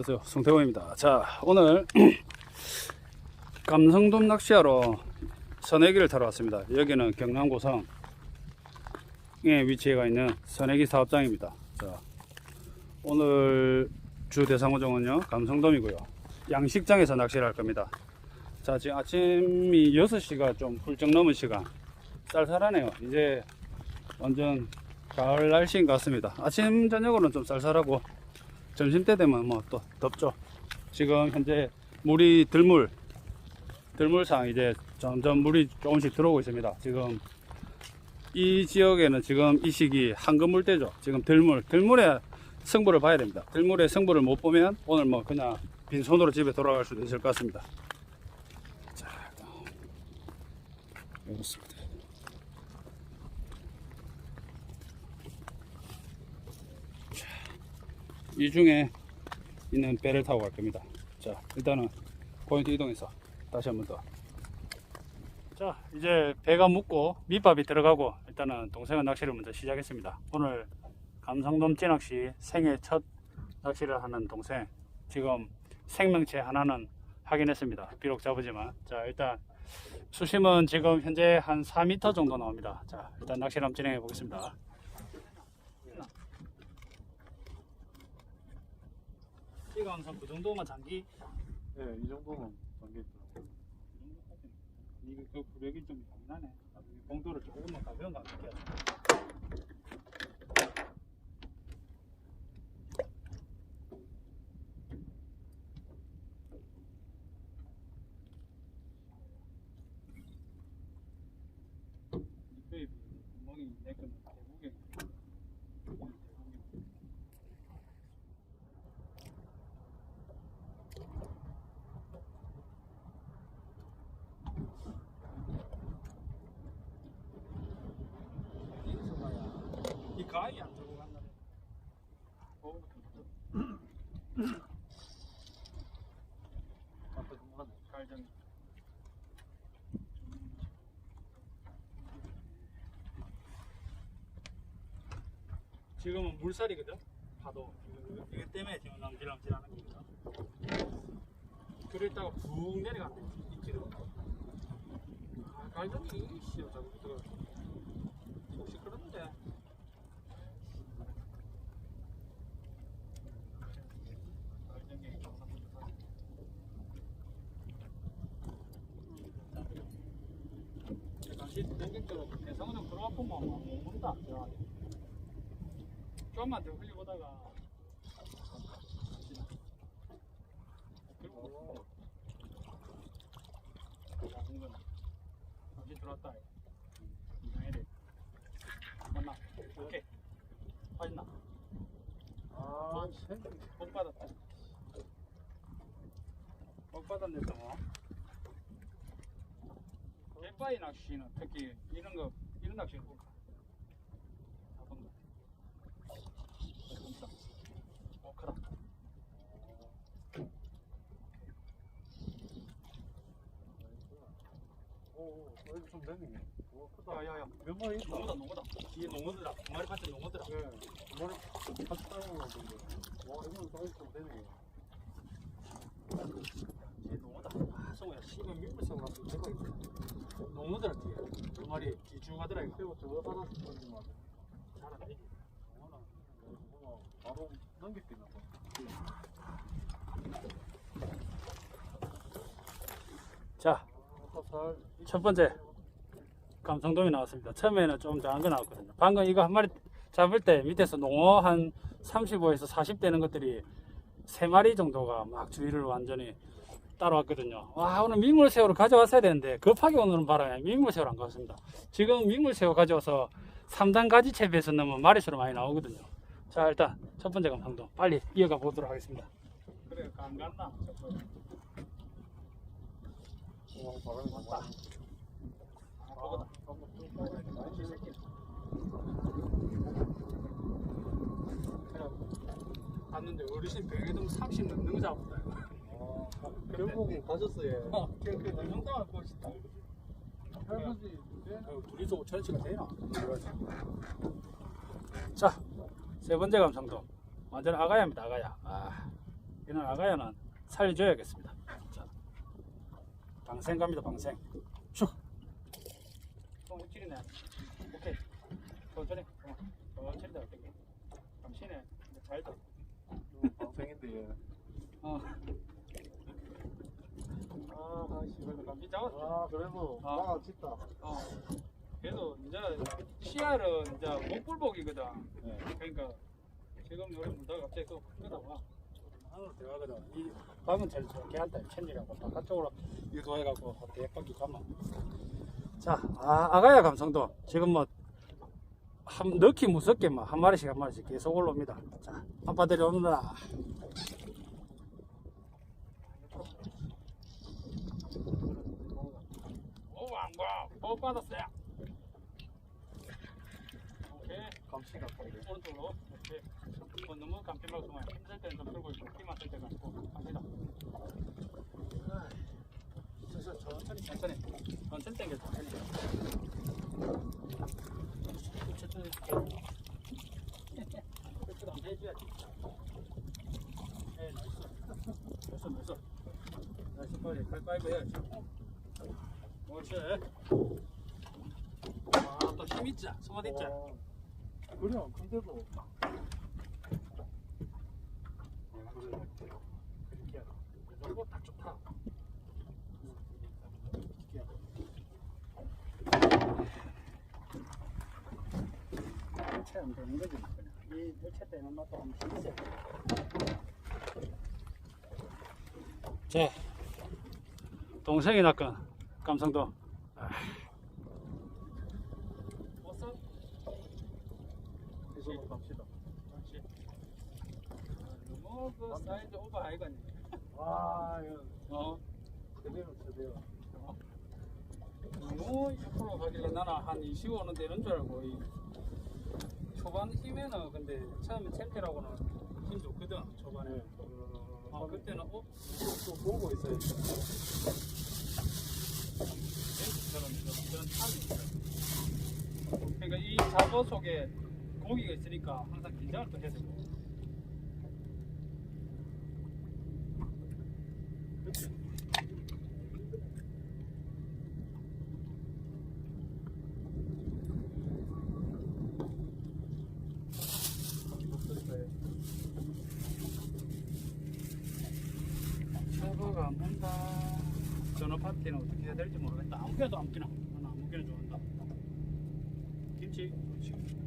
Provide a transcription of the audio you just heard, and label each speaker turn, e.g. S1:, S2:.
S1: 안녕하세요. 송태호입니다. 자, 오늘 감성돔 낚시하러 선해기를 타러 왔습니다. 여기는 경남 고성에 위치해 있는 선해기 사업장입니다. 자, 오늘 주 대상어종은요, 감성돔이고요. 양식장에서 낚시를 할 겁니다. 자, 지금 아침이 6시가 좀 훌쩍 넘은 시간. 쌀쌀하네요. 이제 완전 가을 날씨인 것 같습니다. 아침, 저녁으로는 좀 쌀쌀하고 점심 때 되면 뭐 또 덥죠. 지금 현재 물이 들물 들물상 이제 점점 물이 조금씩 들어오고 있습니다. 지금 이 지역에는 지금 이 시기 황금물 때죠. 지금 들물 들물의 승부를 봐야 됩니다. 들물의 승부를 못 보면 오늘 뭐 그냥 빈손으로 집에 돌아갈 수도 있을 것 같습니다. 자, 이렇습니다. 이 중에 있는 배를 타고 갈 겁니다. 자, 일단은 포인트 이동해서 다시 한 번 더. 자, 이제 배가 묵고 밑밥이 들어가고 일단은 동생은 낚시를 먼저 시작했습니다. 오늘 감성돔 찌낚시 생애 첫 낚시를 하는 동생. 지금 생명체 하나는 확인했습니다. 비록 잡으지만. 자, 일단 수심은 지금 현재 한 4m 정도 나옵니다. 자, 일단 낚시를 한번 진행해 보겠습니다. 이거 항상 그 정도만 장기
S2: 네, 이 정도는 담겨 있더라고요.
S1: 이거 그 구력이 좀 장난해. 봉도를 조금만 가벼운 거 할게요. 이거에 구멍이 내 거는 대구경. 대구경. 이 가위 안 들고 간다네. 어,
S2: 앞에 좀 하네.
S1: 갈정. 지금은 물살이거든. 파도. 이거, 때문에 지금 랑질랑질하는 겁니다. 그랬다가 푹 내려간대. 이끼로. 아, 갈정이 이씨요 자꾸 들어. 혹시 그런데. 갈정이 다시 땡길대로 대상은 그런 아프면 못 먹는 다. 좀만 더 흘려보다가 그리고 작은 건 다시 들어왔다. 이상해 돼. 맞나? 오케이. 빠졌나?
S2: 아,
S1: 새못 받았다. 못 받았네 또. 백바위 낚시는 특히 이런 거 이런 낚시는 꼭 잡은 거. 어, 크다.
S2: 오, 오, 여기 좀 되네. 오, 크다.
S1: 야 야 야.
S2: 몇 마리 있다.
S1: 농어다 농어다. 뒤에 농어들아. 두 마리 같은 농어들아.
S2: 네, 두 마리 같이 따라오는 건데. 와, 이건 사이즈 좀 되네.
S1: 뒤에 농어다. 아, 성우야. 씨발 대박 있어. 농어들아 뒤에. 두 마리 뒤죽하더라 이거.
S2: 새우 저거 받았을 거는 말
S1: 잘하네.
S2: 바로 넘기기나 봐.
S1: 자,
S2: 살.
S1: 첫 번째 감성돔이 나왔습니다. 처음에는 좀 작은 거 나왔거든요. 방금 이거 한 마리 잡을 때 밑에서 농어 한 35에서 40 되는 것들이 세 마리 정도가 막 주위를 완전히 따라왔거든요. 와 오늘 민물새우를 가져왔어야 되는데 급하게 오는 바람에 민물새우를 안 가졌습니다. 지금 민물새우 가져와서 3단 가지 채비에서 넣으면 마리수로 많이 나오거든요. 자 일단 첫 번째 감성돔 빨리 이어가 보도록 하겠습니다. 그래 안 갔나?
S2: 와, 바람이
S1: 맞다. 봤는데 어르신 병에도 30 넘는 거 잡았다. 이거.
S2: 아, 결국은 가졌어요.
S1: 어, 그, 그, 그 정도 갖고 싶다.
S2: 할아버지,
S1: 둘이서 5천원치가 되나? 자, 세 번째 감성도. 완전 아가야입니다, 아가야. 아, 이는 아가야는 살려줘야겠습니다. 자, 방생 갑니다. 방생. 슉. 좀 일찍이네. 오케이. 천천히. 어, 천천히 다 땡겨. 당신에 잘 다.
S2: 방생인데 얘.
S1: 어. 아, 씨, 그래도 감기 잡았어.
S2: 아 그래도
S1: 아.
S2: 나가 짙다
S1: 어. 그래도 이제 씨알은 이제 목불복이거든.
S2: 네.
S1: 그러니까 지금 여기 물다가 갑자기 또 끄다와. 안으로 들어가거든. 이 방은 제일 좋게 한다. 천지라고 바깥쪽으로 유도해갖고 대박이 가면. 자, 아, 아가야 감성도 지금 뭐. 한, 넣기 무섭게 뭐, 한 마리씩 한 마리씩 계속 올라옵니다. 자, 안 가. 못 받았어요. 오케이.
S2: 감시가
S1: 오른쪽으로 이렇게 뭐 너무 감기 말고 만 힘들 때는 좀 풀고 있고 힘만 쓸때 가지고 갑니다 천천히 천천히 천천히. 천천히 당겨 천천히 천천히. 그렇게 안 해줘야지. 에 나이스 됐어 됐어. 나이스 빨리. 가위바위보 해야지. 옳지 아또 힘 있지 소맛 있지
S2: 그래 근데도
S1: 이거 딱 좋다. 안 되는 거지. 이 일체 되는 맛도 한번 돼. 자, 동생이 낚은 감성도. 왔어?
S2: 이걸로 갑시다.
S1: 너무 그 사이즈 오버 아이가니.
S2: 아 이거
S1: 어.
S2: 제대로 제대로
S1: 너무 옆으로 가길래 나는 한 25는 되는 줄 알고 이 초반 힘에는 근데 처음에 챔피라고는 힘 좋거든 초반에. 어 그때는 어?
S2: 또 보고 있어요.
S1: 벤츠처럼 저런 탑이 있어요. 그러니까 이 자보 속에 고기가 있으니까 항상 긴장을 또 해야 되고. 차고가 안 본다. 전화 파티는 어떻게 해야 될지 모르겠다. 아무 개도 안 끼나. 나는 아무 개나 좋아한다. 김치. 그렇지.